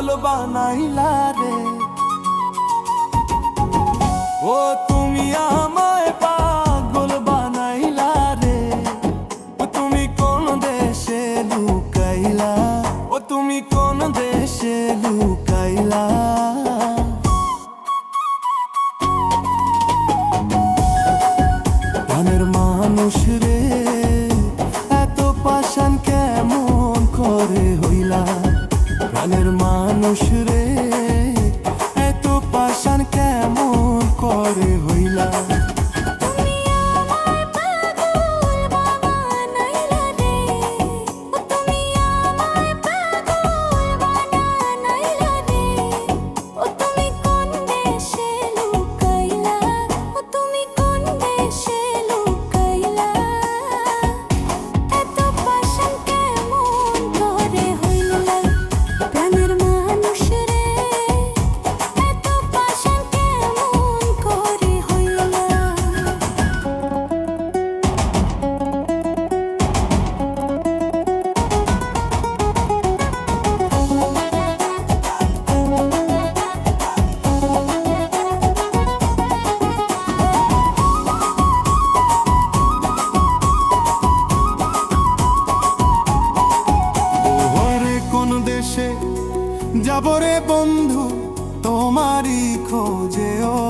পাগল বানাইলা রে। ও তুমি আমার যাবরে বন্ধু তোমারই খোঁজেও।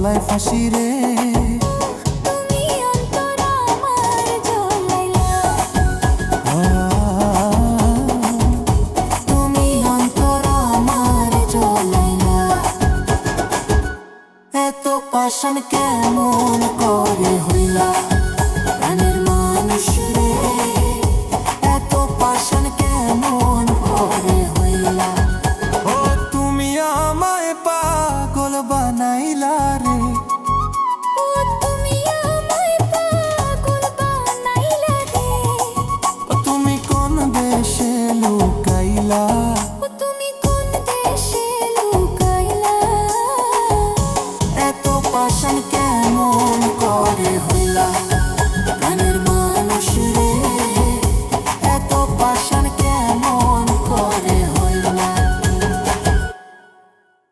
গলায় ফাঁসি রে। পাশন কেমন করে হইলা? মানুষ রে।